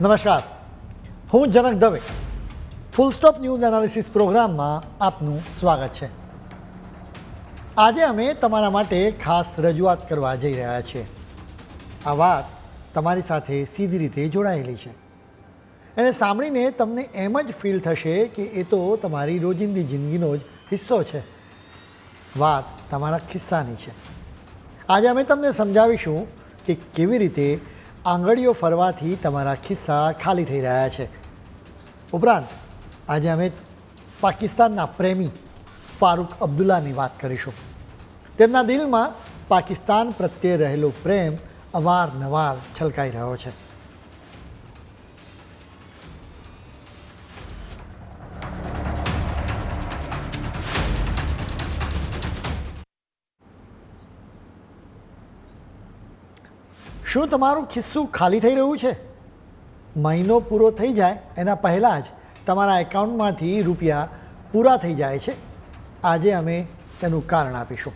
નમસ્કાર. હું Janak Dave full stop news analysis પ્રોગ્રામમાં આપનું સ્વાગત છે. આજે અમે તમારા માટે ખાસ રજૂઆત કરવા જઈ રહ્યા છીએ. આ વાત તમારી સાથે સીધી રીતે જોડાયેલી છે. એને સાંભળીને તમને એમ જ ફીલ થશે કે એ તો તમારી રોજિંદી જિંદગીનો જ હિસ્સો છે. વાત તમારા ખિસ્સાની છે. આજે અમે તમને સમજાવીશું કે કેવી રીતે આંગળીઓ ફરવાથી તમારા ખિસ્સા ખાલી થઈ રહ્યા છે. ઉપરાંત, આજે અમે પાકિસ્તાનના પ્રેમી ફારૂક અબ્દુલ્લાની વાત કરીશું. તેમના દિલમાં પાકિસ્તાન પ્રત્યે રહેલો પ્રેમ અવારનવાર છલકાઈ રહ્યો છે. શું તમારું ખિસ્સું ખાલી થઈ રહ્યું છે? મહિનો પૂરો થઈ જાય, એના પહેલાં જ તમારા એકાઉન્ટમાંથી રૂપિયા પૂરા થઈ જાય છે. આજે અમે તેનું કારણ આપીશું.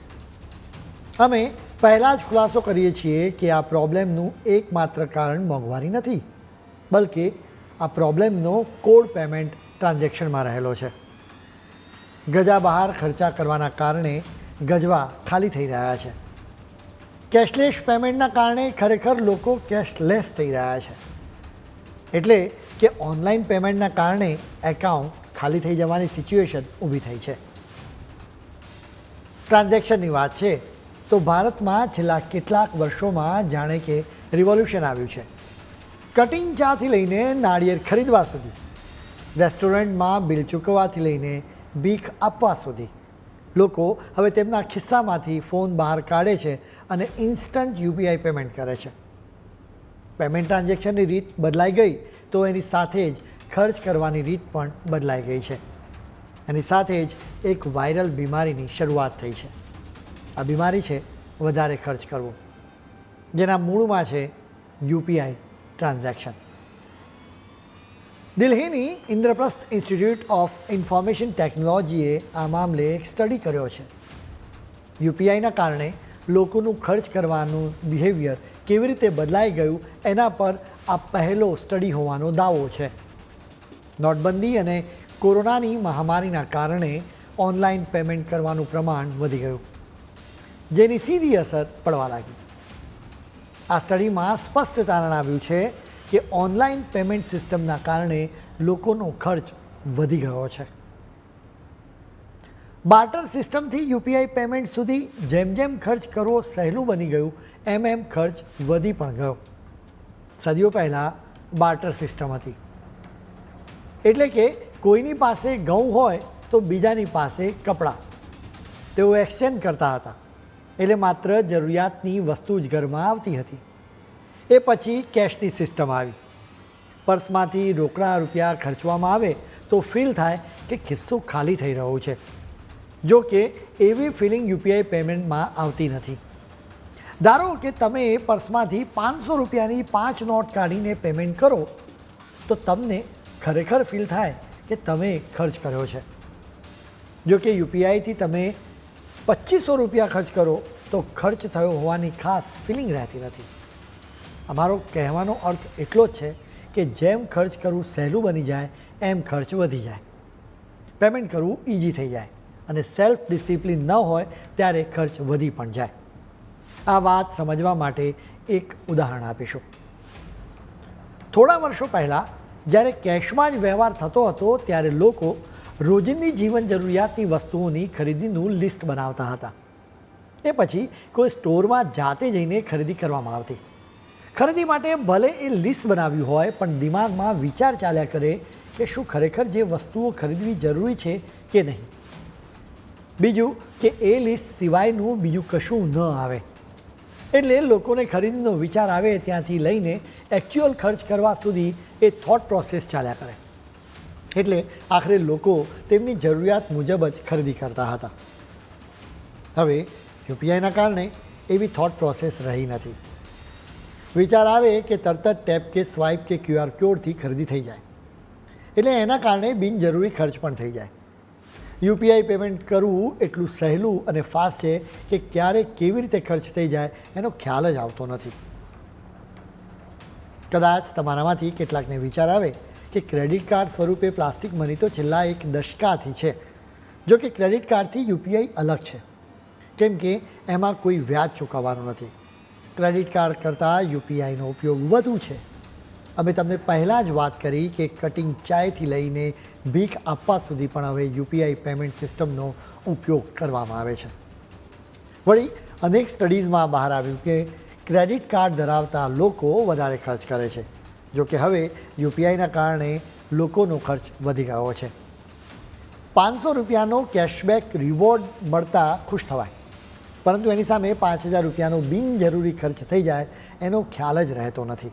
અમે પહેલાં જ ખુલાસો કરીએ છીએ કે આ પ્રોબ્લેમનું એકમાત્ર કારણ મોંઘવારી નથી, બલકે આ પ્રોબ્લેમનો કોડ પેમેન્ટ ટ્રાન્ઝેક્શનમાં રહેલો છે. ગજા બહાર ખર્ચા કરવાના કારણે ગજવા ખાલી થઈ રહ્યા છે. કેશલેસ પેમેન્ટના કારણે ખરેખર લોકો કેશલેસ થઈ રહ્યા છે. એટલે કે ઓનલાઈન પેમેન્ટના કારણે એકાઉન્ટ ખાલી થઈ જવાની સિચ્યુએશન ઊભી થઈ છે. ટ્રાન્ઝેક્શનની વાત છે, તો ભારતમાં છેલ્લા કેટલાક વર્ષોમાં જાણે કે રિવોલ્યુશન આવ્યું છે. કટિંગ ચાથી લઈને નાળિયેર ખરીદવા સુધી, રેસ્ટોરન્ટમાં બિલ ચૂકવવાથી લઈને ભીખ આપવા સુધી લોકો હવે તેમના ખિસ્સામાંથી ફોન બહાર કાઢે છે અને ઇન્સ્ટન્ટ યુપીઆઈ પેમેન્ટ કરે છે. પેમેન્ટ ટ્રાન્ઝેક્શનની રીત બદલાઈ ગઈ તો એની સાથે જ ખર્ચ કરવાની રીત પણ બદલાઈ ગઈ છે. એની સાથે જ એક વાયરલ બીમારીની શરૂઆત થઈ છે. આ બીમારી છે વધારે ખર્ચ કરવો, જેના મૂળમાં છે યુપીઆઈ ટ્રાન્ઝેક્શન. દિલ્હીની ઇન્દ્રપ્રસ્થ ઇન્સ્ટિટ્યૂટ ઓફ ઇન્ફોર્મેશન ટેકનોલોજીએ આ મામલે એક સ્ટડી કર્યો છે. યુપીઆઈના કારણે લોકોનું ખર્ચ કરવાનું બિહેવિયર કેવી રીતે બદલાઈ ગયું એના પર આ પહેલો સ્ટડી હોવાનો દાવો છે. નોટબંધી અને કોરોનાની મહામારીના કારણે ઓનલાઈન પેમેન્ટ કરવાનું પ્રમાણ વધી ગયું. જેની સીધી અસર પડવા લાગી. આ સ્ટડીમાં સ્પષ્ટ તારણ આવ્યું છે કે ઓનલાઈન પેમેન્ટ સિસ્ટમના કારણે લોકોનો ખર્ચ વધી ગયો છે. બાર્ટર સિસ્ટમથી યુપીઆઈ પેમેન્ટ સુધી જેમ જેમ ખર્ચ કરવો સહેલું બની ગયું, એમ એમ ખર્ચ વધી પણ ગયો. સદીઓ પહેલાં બાર્ટર સિસ્ટમ હતી. એટલે કે કોઈની પાસે ઘઉં હોય તો બીજાની પાસે કપડાં. તેઓ એક્સચેન્જ કરતા હતા. એટલે માત્ર જરૂરિયાતની વસ્તુ જ ઘરમાં આવતી હતી. એ પછી કેશની સિસ્ટમ આવી. પર્સમાંથી રોકડા રૂપિયા ખર્ચવામાં આવે તો ફીલ થાય કે ખિસ્સો ખાલી થઈ રહ્યો છે. જો કે એવી ફિલિંગ યુપીઆઈ પેમેન્ટમાં આવતી નથી. ધારો કે તમે પર્સમાંથી પાંચસો રૂપિયાની પાંચ નોટ કાઢીને પેમેન્ટ કરો, તો તમને ખરેખર ફીલ થાય કે તમે ખર્ચ કર્યો છે. જો કે યુપીઆઈથી તમે પચીસો રૂપિયા ખર્ચ કરો, તો ખર્ચ થયો હોવાની ખાસ ફિલિંગ રહેતી નથી. અમારો કહેવાનો અર્થ એટલો જ છે કે જેમ ખર્ચ કરવું સહેલું બની જાય, એમ ખર્ચ વધી જાય. પેમેન્ટ કરવું ઇઝી થઈ જાય અને સેલ્ફ ડિસિપ્લિન ન હોય ત્યારે ખર્ચ વધી પણ જાય. આ વાત સમજવા માટે એક ઉદાહરણ આપીશું. થોડા વર્ષો પહેલાં જ્યારે કેશમાં જ વ્યવહાર થતો હતો ત્યારે લોકો રોજિંદી જીવન જરૂરિયાતની વસ્તુઓની ખરીદીનું લિસ્ટ બનાવતા હતા. એ પછી કોઈ સ્ટોરમાં જાતે જઈને ખરીદી કરવામાં આવતી. ખરીદી માટે ભલે એ લિસ્ટ બનાવ્યું હોય, પણ દિમાગમાં વિચાર ચાલ્યા કરે કે શું ખરેખર જે વસ્તુઓ ખરીદવી જરૂરી છે કે નહીં. બીજું કે એ લિસ્ટ સિવાયનું બીજું કશું ન આવે. એટલે લોકોને ખરીદીનો વિચાર આવે ત્યાંથી લઈને એકચ્યુઅલ ખર્ચ કરવા સુધી એ થોટ પ્રોસેસ ચાલ્યા કરે. એટલે આખરે લોકો તેમની જરૂરિયાત મુજબ જ ખરીદી કરતા હતા. હવે યુપીઆઈના કારણે એવી થોટ પ્રોસેસ રહી નથી. વિચાર આવે કે તરત જ ટેપ કે સ્વાઇપ કે ક્યુઆર કોડથી ખરીદી થઈ જાય. એટલે એના કારણે બિનજરૂરી ખર્ચ પણ થઈ જાય. યુપીઆઈ પેમેન્ટ કરવું એટલું સહેલું અને ફાસ્ટ છે કે ક્યારે કેવી રીતે ખર્ચ થઈ જાય એનો ખ્યાલ જ આવતો નથી. કદાચ તમારામાંથી કેટલાકને વિચાર આવે કે ક્રેડિટ કાર્ડ સ્વરૂપે પ્લાસ્ટિક મની તો છેલ્લા એક દશકાથી છે. જો કે ક્રેડિટ કાર્ડથી યુપીઆઈ અલગ છે. કેમ કે એમાં કોઈ વ્યાજ ચૂકવવાનું નથી. ક્રેડિટ કાર્ડ કરતાં યુપીઆઈનો ઉપયોગ વધુ છે. અમે તમને પહેલાં જ વાત કરી કે કટિંગ ચાયથી લઈને ભીખ આપવા સુધી પણ હવે યુપીઆઈ પેમેન્ટ સિસ્ટમનો ઉપયોગ કરવામાં આવે છે. વળી, અનેક સ્ટડીઝમાં બહાર આવ્યું કે ક્રેડિટ કાર્ડ ધરાવતા લોકો વધારે ખર્ચ કરે છે, જો કે હવે યુપીઆઈના કારણે લોકોનો ખર્ચ વધી ગયો છે. પાંચસો રૂપિયાનો કેશબેક રિવોર્ડ મળતા ખુશ થવાય. પરંતુ એની સામે પાંચ હજાર રૂપિયાનો બિનજરૂરી ખર્ચ થઈ જાય, એનો ખ્યાલ જ રહેતો નથી.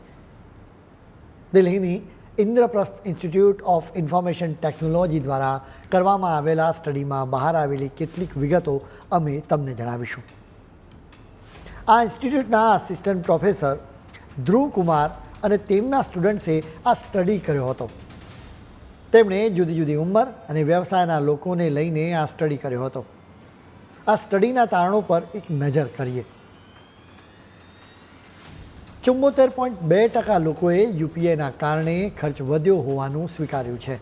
દિલ્હીની Indraprastha institute of information technology દ્વારા કરવામાં આવેલા સ્ટડીમાં બહાર આવેલી કેટલીક વિગતો અમે તમને જણાવીશું. આ ઇન્સ્ટિટ્યૂટના આસિસ્ટન્ટ પ્રોફેસર ધ્રુવ કુમાર અને તેમના સ્ટુડન્ટ્સે આ સ્ટડી કર્યો હતો. તેમણે જુદી જુદી ઉંમર અને વ્યવસાયના લોકોને લઈને આ સ્ટડી કર્યો હતો. આ સ્ટડીના તારણો પર એક નજર કરીએ. ચુમ્મોતેર પોઈન્ટ બે ટકા લોકોએ યુપીઆઈના કારણે ખર્ચ વધ્યો હોવાનું સ્વીકાર્યું છે.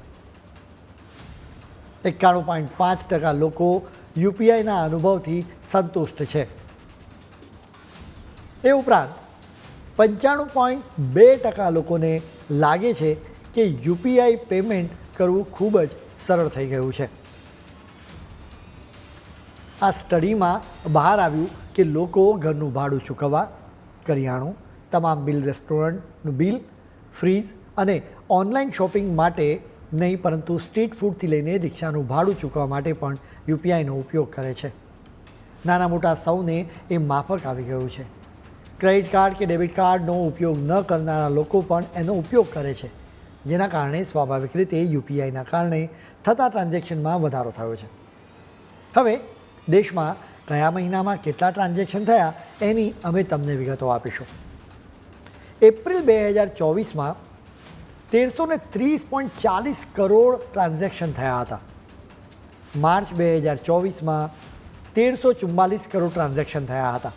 એકાણું પોઈન્ટ પાંચ ટકા લોકો યુપીઆઈના અનુભવથી સંતુષ્ટ છે. એ ઉપરાંત, પંચાણું પોઈન્ટ બે ટકા લોકોને લાગે છે કે યુપીઆઈ પેમેન્ટ કરવું ખૂબ જ સરળ થઈ ગયું છે. આ સ્ટડીમાં બહાર આવ્યું કે લોકો ઘરનું ભાડું ચૂકવવા, કરિયાણું, તમામ બિલ રેસ્ટોરન્ટનું બિલ ફ્રીજ અને ઓનલાઈન શોપિંગ માટે નહીં, પરંતુ સ્ટ્રીટ ફૂડથી લઈને રિક્ષાનું ભાડું ચૂકવવા માટે પણ યુપીઆઈનો ઉપયોગ કરે છે. નાના મોટા સૌને એ માફક આવી ગયું છે. ક્રેડિટ કાર્ડ કે ડેબિટ કાર્ડનો ઉપયોગ ન કરનારા લોકો પણ એનો ઉપયોગ કરે છે. જેના કારણે સ્વાભાવિક રીતે યુપીઆઈના કારણે થતા ટ્રાન્ઝેક્શનમાં વધારો થયો છે. હવે દેશમાં કયા મહિનામાં કેટલા ટ્રાન્ઝેક્શન થયા એની અમે તમને વિગતો આપીશું. એપ્રિલ બે હજાર ચોવીસમાં તેરસો ને ત્રીસ પોઈન્ટ ચાલીસ કરોડ ટ્રાન્ઝેક્શન થયા હતા. માર્ચ બે હજાર ચોવીસમાં તેરસો ચુમ્માલીસ કરોડ ટ્રાન્ઝેક્શન થયા હતા.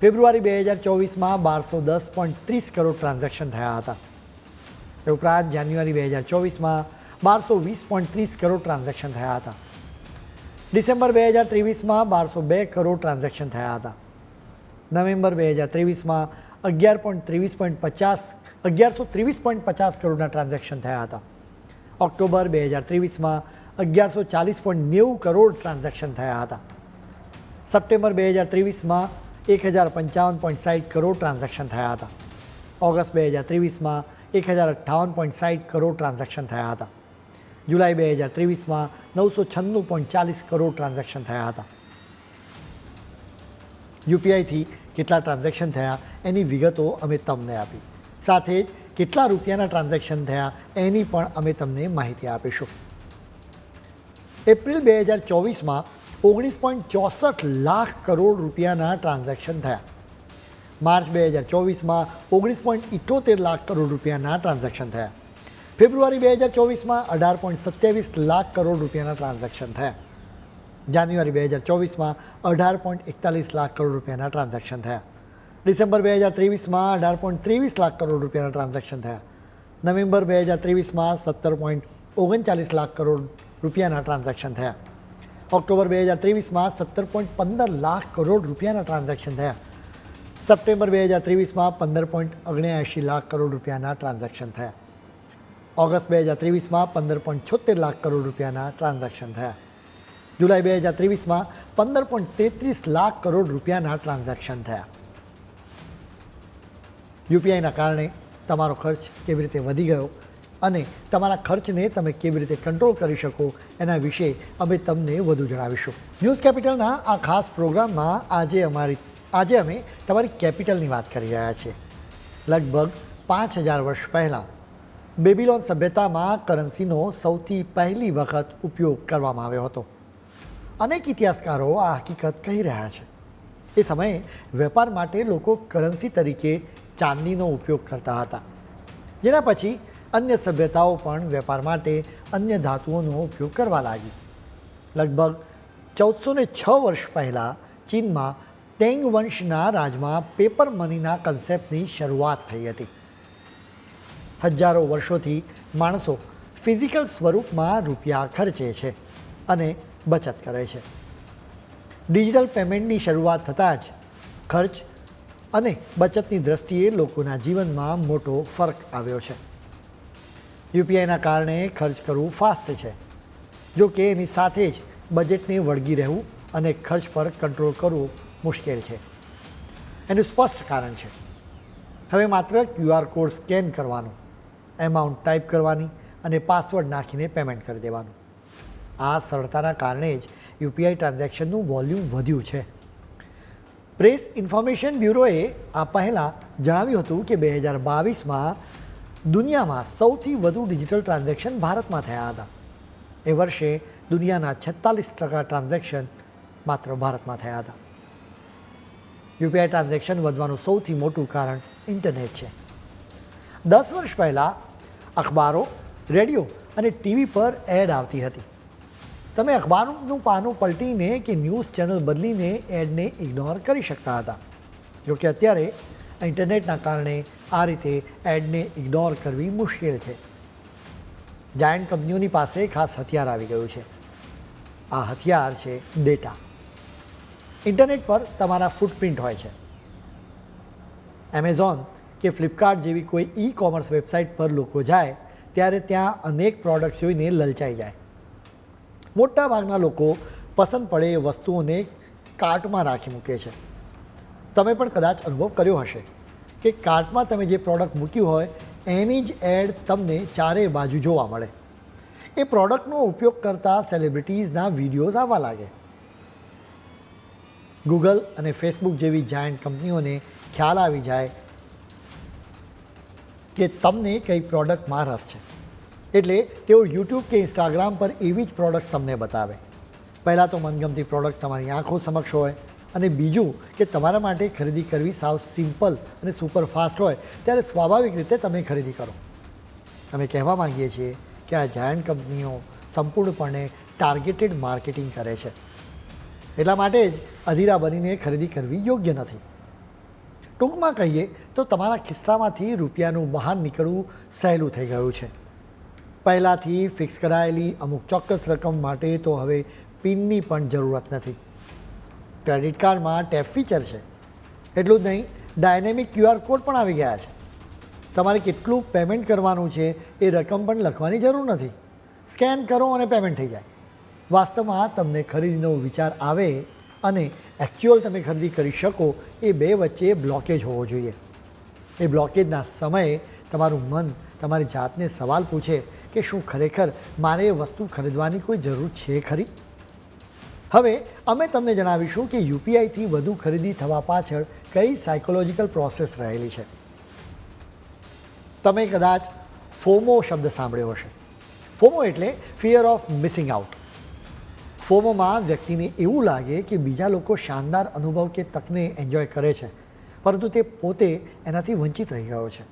ફેબ્રુઆરી બે હજાર ચોવીસમાં બારસો દસ પોઈન્ટ ત્રીસ કરોડ ટ્રાન્ઝેક્શન થયા હતા. એ ઉપરાંત જાન્યુઆરી બે હજાર ચોવીસમાં બારસો વીસ પોઈન્ટ ત્રીસ કરોડ ટ્રાન્ઝેક્શન થયા હતા. ડિસેમ્બર બે હજાર ત્રેવીસમાં બારસો બે કરોડ ટ્રાન્ઝેક્શન થયા હતા. નવેમ્બર બે હજાર ત્રેવીસમાં અગિયાર પોઈન્ટ ત્રેવીસ પોઈન્ટ પચાસ, અગિયારસો ત્રેવીસ પોઈન્ટ પચાસ કરોડના ટ્રાન્ઝેક્શન થયા હતા. ઓક્ટોબર બે હજાર ત્રેવીસમાં અગિયારસો ચાલીસ પોઈન્ટ નેવું કરોડ ટ્રાન્ઝેક્શન થયા હતા. સપ્ટેમ્બર બે હજાર ત્રેવીસમાં એક હજાર પંચાવન પોઈન્ટ સાઠ કરોડ ટ્રાન્ઝેક્શન થયા હતા. ઓગસ્ટ બે હજાર ત્રેવીસમાં એક હજાર અઠ્ઠાવન પોઈન્ટ સાઠ કરોડ ટ્રાન્ઝેક્શન થયા હતા. જુલાઈ બે હજાર ત્રેવીસમાં નવસો છન્નું પોઈન્ટ ચાલીસ કરોડ ટ્રાન્ઝેક્શન થયા હતા. યુપીઆઈથી કેટલા ટ્રાન્ઝેક્શન થયા એની વિગતો અમે તમને આપી. સાથે જ કેટલા રૂપિયાના ટ્રાન્ઝેક્શન થયા એની પણ અમે તમને માહિતી આપીશું. એપ્રિલ બે હજાર ચોવીસમાં ઓગણીસ પોઈન્ટ ચોસઠ લાખ કરોડ રૂપિયાના ટ્રાન્ઝેક્શન થયા. માર્ચ બે હજાર ચોવીસમાં ઓગણીસ પોઈન્ટ ઇઠોતેર લાખ કરોડ રૂપિયાના ટ્રાન્ઝેક્શન થયા. ફેબ્રુઆરી બે હજાર ચોવીસમાં અઢાર પોઈન્ટ સત્યાવીસ લાખ કરોડ રૂપિયાના ટ્રાન્ઝેક્શન થયા. જાન્યુઆરી બે હજાર ચોવીસમાં અઢાર પોઈન્ટ એકતાલીસ લાખ કરોડ રૂપિયાના ટ્રાન્ઝેક્શન થયા. ડિસેમ્બર બે હજાર ત્રેવીસમાં અઢાર પોઈન્ટ ત્રેવીસ લાખ કરોડ રૂપિયાના ટ્રાન્ઝેક્શન થયા. નવેમ્બર બે હજાર ત્રેવીસમાં સત્તર પોઈન્ટ ઓગણચાલીસ લાખ કરોડ રૂપિયાના ટ્રાન્ઝેક્શન થયા. ઓક્ટોબર બે હજાર ત્રેવીસમાં સત્તર પોઈન્ટ પંદર લાખ કરોડ રૂપિયાના ટ્રાન્ઝેક્શન થયા. સપ્ટેમ્બર બે હજાર ત્રેવીસમાં પંદર પોઈન્ટ ઓગણ્યાએંશી લાખ કરોડ રૂપિયાના ટ્રાન્ઝેક્શન થયા. ઓગસ્ટ બે હજાર ત્રેવીસમાં પંદર પોઈન્ટ છોતેર લાખ કરોડ રૂપિયાના ટ્રાન્ઝેક્શન થયા. જુલાઈ બે હજાર ત્રેવીસમાં પંદર પોઈન્ટ તેત્રીસ લાખ કરોડ રૂપિયાના ટ્રાન્ઝેક્શન થયા. યુપીઆઈના કારણે તમારો ખર્ચ કેવી રીતે વધી ગયો અને તમારા ખર્ચને તમે કેવી રીતે કંટ્રોલ કરી શકો એના વિશે અમે તમને વધુ જણાવીશું. ન્યૂઝ કેપિટલના આ ખાસ પ્રોગ્રામમાં આજે અમારી, આજે અમે તમારી કેપિટલની વાત કરી રહ્યા છીએ. લગભગ પાંચ હજાર વર્ષ પહેલાં બેબીલોન સભ્યતામાં કરન્સીનો સૌથી પહેલી વખત ઉપયોગ કરવામાં આવ્યો હતો. અનેક ઇતિહાસકારો આ હકીકત કહી રહ્યા છે. એ સમયે વેપાર માટે લોકો કરન્સી તરીકે ચાંદીનો ઉપયોગ કરતા હતા. જેના પછી અન્ય સભ્યતાઓ પણ વેપાર માટે અન્ય ધાતુઓનો ઉપયોગ કરવા લાગી. લગભગ ચૌદસો ને છ વર્ષ પહેલાં ચીનમાં ટેંગ વંશના રાજમાં પેપર મનીના કન્સેપ્ટની શરૂઆત થઈ હતી. હજારો વર્ષોથી માણસો ફિઝિકલ સ્વરૂપમાં રૂપિયા ખર્ચે છે અને બચત કરે છે. ડિજિટલ પેમેન્ટની શરૂઆત થતાં જ ખર્ચ અને બચતની દ્રષ્ટિએ લોકોના જીવનમાં મોટો ફરક આવ્યો છે. યુપીઆઈના કારણે ખર્ચ કરવું ફાસ્ટ છે. જો કે એની સાથે જ બજેટને વળગી રહેવું અને ખર્ચ પર કંટ્રોલ કરવું મુશ્કેલ છે. એનું સ્પષ્ટ કારણ છે. હવે માત્ર ક્યુઆર કોડ સ્કેન કરવાનું. એમાઉન્ટ ટાઈપ કરવાની અને પાસવર્ડ નાખીને પેમેન્ટ કરી દેવાનું. આ સરળતાના કારણે જ યુપીઆઈ ટ્રાન્ઝેક્શનનું વોલ્યુમ વધ્યું છે. પ્રેસ ઇન્ફોર્મેશન બ્યુરોએ આ પહેલાં જણાવ્યું હતું કે બે હજાર બાવીસમાં દુનિયામાં સૌથી વધુ ડિજિટલ ટ્રાન્ઝેક્શન ભારતમાં થયા હતા. એ વર્ષે દુનિયાના છેતાલીસ ટકા ટ્રાન્ઝેક્શન માત્ર ભારતમાં થયા હતા. યુપીઆઈ ટ્રાન્ઝેક્શન વધવાનું સૌથી મોટું કારણ ઇન્ટરનેટ છે. દસ વર્ષ પહેલાં અખબારો, રેડિયો અને ટીવી પર એડ આવતી હતી. તમે અખબારનું પાનું પલટીને કે ન્યૂઝ ચેનલ બદલીને એડને ઇગ્નોર કરી શકતા હતા. જોકે અત્યારે ઇન્ટરનેટના કારણે આ રીતે એડને ઇગ્નોર કરવી મુશ્કેલ છે. જાયન્ટ કંપનીઓની પાસે ખાસ હથિયાર આવી ગયું છે. આ હથિયાર છે ડેટા. ઇન્ટરનેટ પર તમારા ફૂટપ્રિન્ટ હોય છે. એમેઝોન કે ફ્લિપકાર્ટ જેવી કોઈ ઈ કોમર્સ વેબસાઇટ પર લોકો જાય, ત્યારે ત્યાં અનેક પ્રોડક્ટ્સ જોઈને લલચાઈ જાય. મોટાભાગના લોકો પસંદ પડે એ વસ્તુઓને કાર્ટમાં રાખી મૂકે છે. તમે પણ કદાચ અનુભવ કર્યો હશે કે કાર્ટમાં તમે જે પ્રોડક્ટ મૂક્યું હોય, એની જ એડ તમને ચારે બાજુ જોવા મળે. એ પ્રોડક્ટનો ઉપયોગ કરતા સેલિબ્રિટીઝના વિડીયોઝ આવવા લાગે. ગૂગલ અને ફેસબુક જેવી જાયન્ટ કંપનીઓને ખ્યાલ આવી જાય કે તમને કઈ પ્રોડક્ટમાં રસ છે. એટલે તેઓ યુટ્યુબ કે ઇન્સ્ટાગ્રામ પર એવી જ પ્રોડક્ટ્સ તમને બતાવે. પહેલાં તો મનગમતી પ્રોડક્ટ્સ તમારી આંખો સમક્ષ હોય અને બીજું કે તમારા માટે ખરીદી કરવી સાવ સિમ્પલ અને સુપર ફાસ્ટ હોય, ત્યારે સ્વાભાવિક રીતે તમે ખરીદી કરો. અમે કહેવા માંગીએ છીએ કે આ જાયન્ટ કંપનીઓ સંપૂર્ણપણે ટાર્ગેટેડ માર્કેટિંગ કરે છે. એટલા માટે જ અધીરા બનીને ખરીદી કરવી યોગ્ય નથી. ટૂંકમાં કહીએ તો તમારા ખિસ્સામાંથી રૂપિયાનું બહાર નીકળવું સહેલું થઈ ગયું છે. પહેલાંથી ફિક્સ કરાયેલી અમુક ચોક્કસ રકમ માટે તો હવે પિનની પણ જરૂરત નથી. ક્રેડિટ કાર્ડમાં ટેપ ફીચર છે. એટલું જ નહીં, ડાયનેમિક ક્યુઆર કોડ પણ આવી ગયા છે. તમારે કેટલું પેમેન્ટ કરવાનું છે એ રકમ પણ લખવાની જરૂર નથી. સ્કેન કરો અને પેમેન્ટ થઈ જાય. વાસ્તવમાં તમને ખરીદીનો વિચાર આવે અને એકચ્યુઅલ તમે ખરીદી કરી શકો, એ બે વચ્ચે બ્લોકેજ હોવો જોઈએ. એ બ્લોકેજના સમયે તમારું મન તમારી જાતને સવાલ પૂછે કે શું ખરેખર મારે એ વસ્તુ ખરીદવાની કોઈ જરૂર છે ખરી? હવે અમે તમને જણાવીશું કે યુપીઆઈથી વધુ ખરીદી થવા પાછળ કઈ સાયકોલોજીકલ પ્રોસેસ રહેલી છે. તમે કદાચ ફોમો શબ્દ સાંભળ્યો હશે. ફોમો એટલે ફિયર ઓફ મિસિંગ આઉટ ફોમોમાં વ્યક્તિને એવું લાગે કે બીજા લોકો શાનદાર અનુભવ કે તકને એન્જોય કરે છે, પરંતુ તે પોતે એનાથી વંચિત રહી ગયો છે.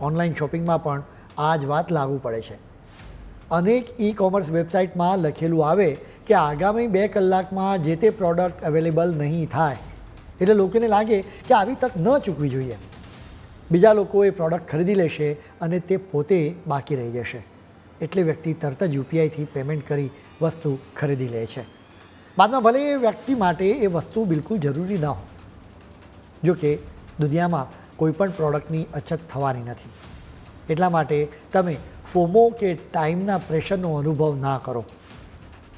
ઓનલાઈન શોપિંગમાં પણ આ જ વાત લાગુ પડે છે. અનેક ઈ કોમર્સ વેબસાઇટમાં લખેલું આવે કે આગામી બે કલાકમાં જે તે પ્રોડક્ટ અવેલેબલ નહીં થાય, એટલે લોકોને લાગે કે આવી તક ન ચૂકવી જોઈએ. બીજા લોકો એ પ્રોડક્ટ ખરીદી લેશે અને તે પોતે બાકી રહી જશે. એટલે વ્યક્તિ તરત જ યુપીઆઈથી પેમેન્ટ કરી વસ્તુ ખરીદી લે છે. બાદમાં ભલે એ વ્યક્તિ માટે એ વસ્તુ બિલકુલ જરૂરી ન હોય, જો કે દુનિયામાં કોઈપણ પ્રોડક્ટની અછત થવાની નથી. એટલા માટે તમે ફોમો કે ટાઈમના પ્રેશરનો અનુભવ ના કરો.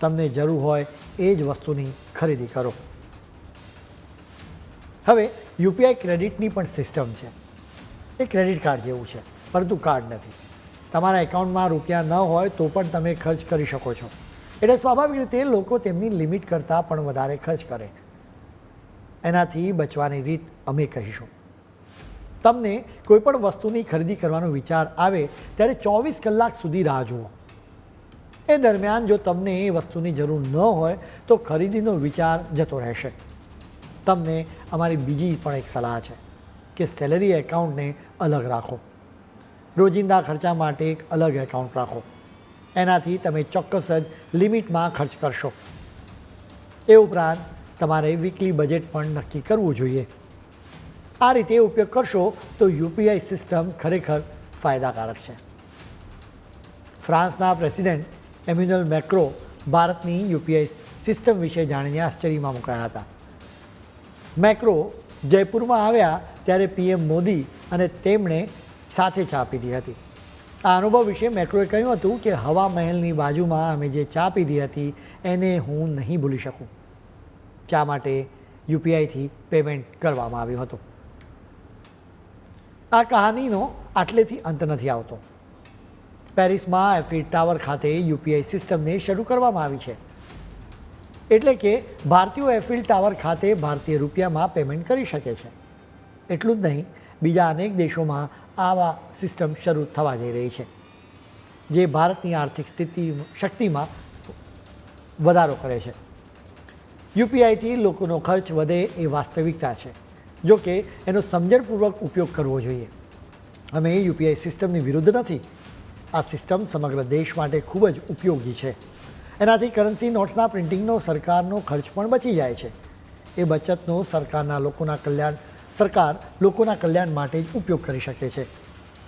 તમને જરૂર હોય એ જ વસ્તુની ખરીદી કરો. હવે યુપીઆઈ ક્રેડિટની પણ સિસ્ટમ છે. એ ક્રેડિટ કાર્ડ જેવું છે, પરંતુ કાર્ડ નથી. તમારા એકાઉન્ટમાં રૂપિયા ન હોય તો પણ તમે ખર્ચ કરી શકો છો. એટલે સ્વાભાવિક રીતે લોકો તેમની લિમિટ કરતાં પણ વધારે ખર્ચ કરે. એનાથી બચવાની રીત અમે કહીશું. તમને કોઈપણ વસ્તુની ખરીદી કરવાનો વિચાર આવે, ત્યારે ચોવીસ કલાક સુધી રાહ જુઓ. એ દરમિયાન જો તમને એ વસ્તુની જરૂર ન હોય, તો ખરીદીનો વિચાર જતો રહેશે. તમને અમારી બીજી પણ એક સલાહ છે કે સેલરી એકાઉન્ટને અલગ રાખો. રોજિંદા ખર્ચા માટે એક અલગ એકાઉન્ટ રાખો. એનાથી તમે ચોક્કસ જ લિમિટમાં ખર્ચ કરશો. એ ઉપરાંત તમારે વીકલી બજેટ પણ નક્કી કરવું જોઈએ. આ રીતે ઉપયોગ કરશો તો યુપીઆઈ સિસ્ટમ ખરેખર ફાયદાકારક છે. ફ્રાન્સના પ્રેસિડેન્ટ એમ્યુનલ મેક્રો ભારતની યુપીઆઈ સિસ્ટમ વિશે જાણીને આશ્ચર્યમાં મુકાયા હતા. મેક્રો જયપુરમાં આવ્યા ત્યારે પીએમ મોદી અને તેમણે સાથે ચા પીધી હતી. આ અનુભવ વિશે મેક્રોએ કહ્યું હતું કે હવા મહેલની બાજુમાં અમે જે ચા પીધી હતી, એને હું નહીં ભૂલી શકું. ચા માટે યુપીઆઈથી પેમેન્ટ કરવામાં આવ્યું હતું. આ કહાનીનો આટલેથી અંત નથી આવતો. પેરિસમાં એફિલ ટાવર ખાતે યુપીઆઈ સિસ્ટમને શરૂ કરવામાં આવી છે. એટલે કે ભારતીયો એફિલ ટાવર ખાતે ભારતીય રૂપિયામાં પેમેન્ટ કરી શકે છે. એટલું જ નહીં બીજા અનેક દેશોમાં આવા સિસ્ટમ શરૂ થવા જઈ રહી છે, જે ભારતની આર્થિક સ્થિતિ શક્તિમાં વધારો કરે છે. યુપીઆઈથી લોકોનો ખર્ચ વધે એ વાસ્તવિકતા છે, જો કે એનો સમજણપૂર્વક ઉપયોગ કરવો જોઈએ. અમે યુપીઆઈ સિસ્ટમની વિરુદ્ધ નથી. આ સિસ્ટમ સમગ્ર દેશ માટે ખૂબ જ ઉપયોગી છે. એનાથી કરન્સી નોટ્સના પ્રિન્ટિંગનો સરકારનો ખર્ચ પણ બચી જાય છે. એ બચતનો સરકારના લોકોના કલ્યાણ સરકાર લોકોના કલ્યાણ માટે જ ઉપયોગ કરી શકે છે.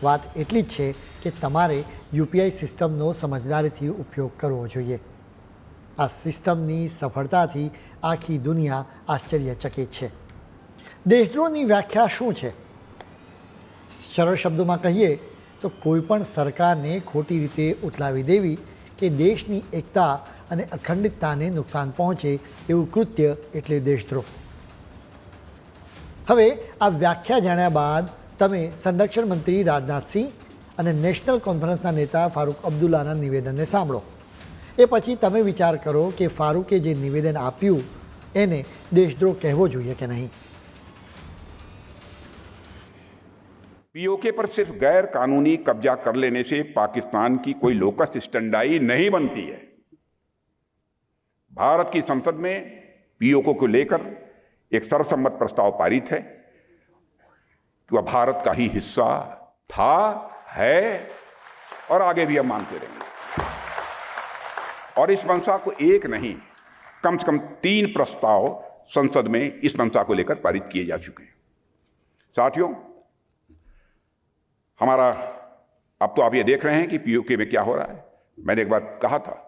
વાત એટલી જ છે કે તમારે યુપીઆઈ સિસ્ટમનો સમજદારીથી ઉપયોગ કરવો જોઈએ. આ સિસ્ટમની સફળતાથી આખી દુનિયા આશ્ચર્યચકિત છે. દેશદ્રોહની વ્યાખ્યા શું છે? સરળ શબ્દોમાં કહીએ તો કોઈપણ સરકારને ખોટી રીતે ઉથલાવી દેવી કે દેશની એકતા અને અખંડિતતાને નુકસાન પહોંચે એવું કૃત્ય એટલે દેશદ્રોહ. હવે આ વ્યાખ્યા જાણ્યા બાદ તમે સંરક્ષણ મંત્રી રાજનાથસિંહ અને નેશનલ કોન્ફરન્સના નેતા ફારૂક અબ્દુલ્લાના નિવેદનને સાંભળો એ પછી તમે વિચાર કરો કે ફારૂકે જે નિવેદન આપ્યું એને દેશદ્રોહ કહેવો જોઈએ કે નહીં पीओके पर सिर्फ गैर कानूनी कब्जा कर लेने से पाकिस्तान की कोई लोकस स्टैंडाई नहीं बनती है भारत की संसद में पीओके को लेकर एक सर्वसम्मत प्रस्ताव पारित है कि वह भारत का ही हिस्सा था, है, और आगे भी हम मानते रहेंगे। और इस मंशा को एक नहीं, कम से कम तीन प्रस्ताव संसद में इस मंशा को लेकर पारित किए जा चुके हैं। साथियों, हमारा, अब तो आप ये देख रहे हैं कि पीओके में क्या हो रहा है। मैंने एक बार कहा था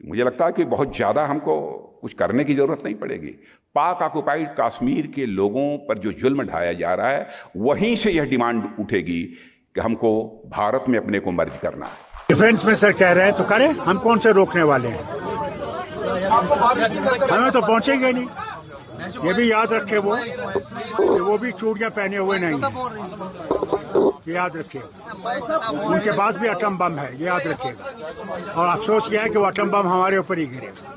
मुझे लगता है कि बहुत ज़्यादा हमको कुछ करने की ज़रूरत नहीं पड़ेगी। पाक ऑक्यूपाइड कश्मीर के लोगों पर जो जुल्म ढाया जा रहा है वहीं से यह डिमांड उठेगी कि हमको भारत में अपने को मर्ज करना है। डिफेंस में सर कह रहे हैं तो करें हम कौन से रोकने वाले हैं? हमें तो पहुँचेंगे नहीं। ये भी याद रखे वो कि वो भी चूड़ियां पहने हुए नहीं है ये याद रखिएगा उनके पास भी अटम बम है ये याद रखिएगा और अफसोस यह है कि वो अटम बम हमारे ऊपर ही गिरेगा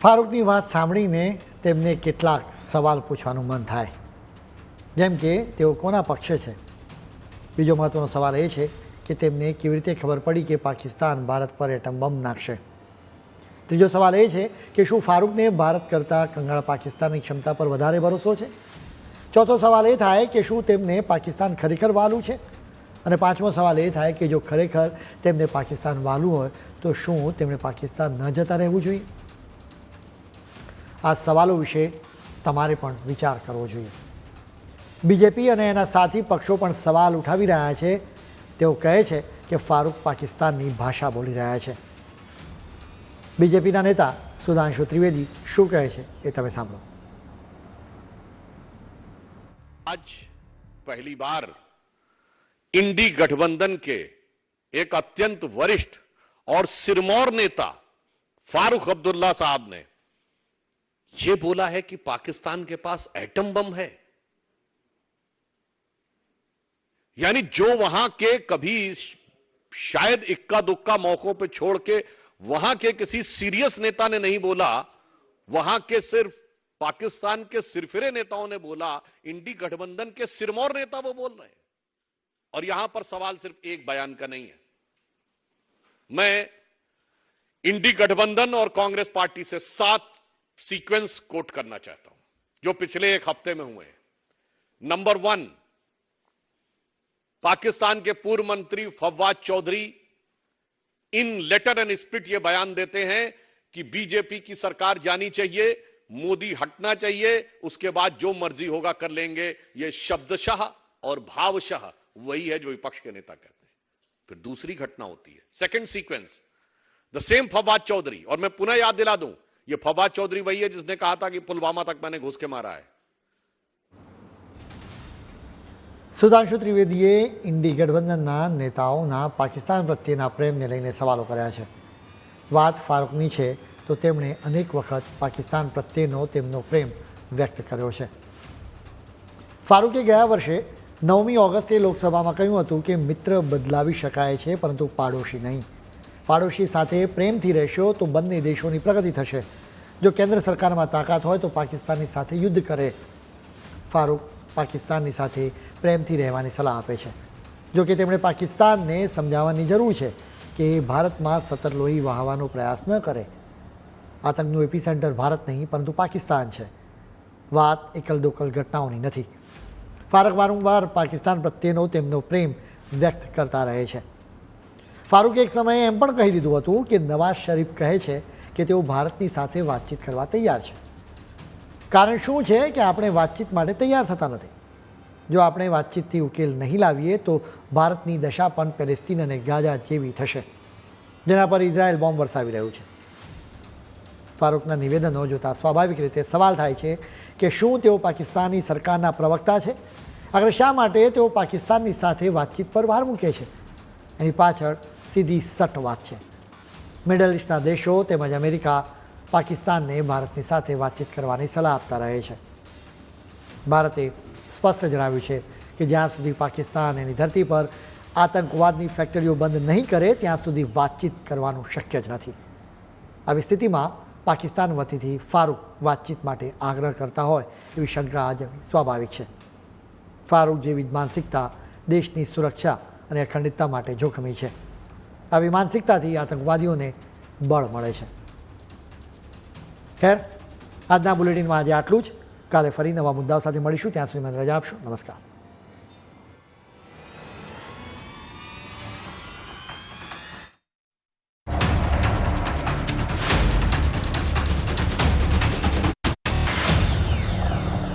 ફારૂકની વાત સાંભળીને તેમને કેટલાક સવાલ પૂછવાનું મન થાય જેમ કે તેઓ કોના પક્ષે છે બીજો મહત્ત્વનો સવાલ એ છે કે તેમને કેવી રીતે ખબર પડી કે પાકિસ્તાન ભારત પર એટમ બોમ્બ નાખશે ત્રીજો સવાલ એ છે કે શું ફારૂકને ભારત કરતાં કંગાળ પાકિસ્તાનની ક્ષમતા પર વધારે ભરોસો છે? ચોથો સવાલ એ થાય કે શું તેમને પાકિસ્તાન ખરેખર વાલું છે? અને પાંચમો સવાલ એ થાય કે જો ખરેખર તેમને પાકિસ્તાન વાલું હોય, તો શું તેમણે પાકિસ્તાન ન જતા રહેવું જોઈએ? આ સવાલો વિશે તમારે પણ વિચાર કરવો જોઈએ. બીજેપી અને એના સાથી પક્ષો પણ સવાલ ઉઠાવી રહ્યા છે. તેઓ કહે છે કે ફારૂક પાકિસ્તાનની ભાષા બોલી રહ્યા છે. બીજેપીના નેતા સુધાંશુ ત્રિવેદી શું કહે છે એ તમે સાંભળો आज पहली बार इंडी गठबंधन के एक अत्यंत वरिष्ठ और सिरमौर नेता फारूक अब्दुल्ला साहब ने यह बोला है कि पाकिस्तान के पास एटम बम है यानी जो वहां के कभी शायद इक्का दुक्का मौकों पे छोड़ के वहाँ के किसी सीरियस नेता ने नहीं बोला, वहाँ के सिर्फ़ पाकिस्तान के सिरफिरे नेताओं ने बोला, इंडी गठबंधन के सिरमौर नेता वो बोल रहे हैं। और यहाँ पर सवाल सिर्फ़ एक बयान का नहीं है। मैं इंडी गठबंधन और कांग्रेस पार्टी से सात सीक्वेंस कोट करना चाहता हूँ, जो पिछले एक हफ़्ते में हुए हैं। नंबर वन, पाकिस्तान के पूर्व मंत्री Fawad Chaudhry in letter and spirit ये बयान देते हैं कि बीजेपी की सरकार जानी चाहिए, मोदी हटना चाहिए, उसके बाद जो मर्ज़ी होगा कर लेंगे। ये शब्दशाह और भावशाह, वही है जो विपक्ष के नेता कहते हैं। फिर दूसरी घटना होती है second sequence the same Fawad Chaudhry और मैं पुनः याद दिला दूँ, ये फवाद चौधरी वही है जिसने कहा था कि पुलवामा तक मैंने घुस के मारा है। સુધાંશુ ત્રિવેદીએ ઇન્ડી ગઠબંધનના નેતાઓના પાકિસ્તાન પ્રત્યેના પ્રેમને લઈને સવાલો કર્યા છે. વાત ફારૂકની છે, તો તેમણે અનેક વખત પાકિસ્તાન પ્રત્યેનો તેમનો પ્રેમ વ્યક્ત કર્યો છે. ફારૂકે ગયા વર્ષે નવમી ઓગસ્ટે લોકસભામાં કહ્યું હતું કે મિત્ર બદલાવી શકાય છે, પરંતુ પાડોશી નહીં. પાડોશી સાથે પ્રેમથી રહેશો તો બંને દેશોની પ્રગતિ થશે. જો કેન્દ્ર સરકારમાં તાકાત હોય તો પાકિસ્તાનની સાથે યુદ્ધ કરે. ફારૂક પાકિસ્તાનની સાથે પ્રેમથી રહેવાની સલાહ આપે છે. જો કે તેમણે પાકિસ્તાનને સમજાવવાની જરૂર છે કે ભારતમાં સતત લોહી વહાવાનો પ્રયાસ ન કરે. આતંકનું એપિસેન્ટર ભારત નહીં, પરંતુ પાકિસ્તાન છે. વાત એકલ દોકલ ઘટનાઓની નથી. ફારક વારંવાર પાકિસ્તાન પ્રત્યેનો તેમનો પ્રેમ વ્યક્ત કરતા રહે છે. ફારૂકે એક સમયે એમ પણ કહી દીધું હતું કે નવાઝ શરીફ કહે છે કે તેઓ ભારતની સાથે વાતચીત કરવા તૈયાર છે. કારણ શું છે કે આપણે વાતચીત માટે તૈયાર થતા નથી. જો આપણે વાતચીતથી ઉકેલ નહીં લાવીએ તો ભારતની દશા પણ પેલેસ્તીન અને ગાઝા જેવી થશે. જેના પર ઇઝરાયલ બોમ્બ વરસાવી રહ્યું છે. ફારૂકના નિવેદનો જોતા સ્વાભાવિક રીતે સવાલ થાય છે કે શું તેઓ પાકિસ્તાની સરકારના પ્રવક્તા છે? આગળ શા માટે તેઓ પાકિસ્તાનની સાથે વાતચીત પર ભાર મૂકે છે? એની પાછળ સીધી સટ વાત છે. મિડલ ઇસ્ટના દેશો તેમજ અમેરિકા પાકિસ્તાનને ભારતની સાથે વાતચીત કરવાની સલાહ આપતા રહે છે. ભારતે સ્પષ્ટ જણાવ્યું છે કે જ્યાં સુધી પાકિસ્તાન એની ધરતી પર આતંકવાદની ફેક્ટરીઓ બંધ નહીં કરે, ત્યાં સુધી વાતચીત કરવાનું શક્ય જ નથી. આવી સ્થિતિમાં પાકિસ્તાન વતીથી ફારૂક વાતચીત માટે આગ્રહ કરતા હોય એવી શંકા આજે સ્વાભાવિક છે. ફારૂક જેવી માનસિકતા દેશની સુરક્ષા અને અખંડિતતા માટે જોખમી છે. આવી માનસિકતાથી આતંકવાદીઓને બળ મળે છે. ખેર, આજના બુલેટિનમાં આજે આટલું જ. કાલે ફરી નવા મુદ્દાઓ સાથે મળીશું. ત્યાં સુધી મને રજા આપશો. નમસ્કાર.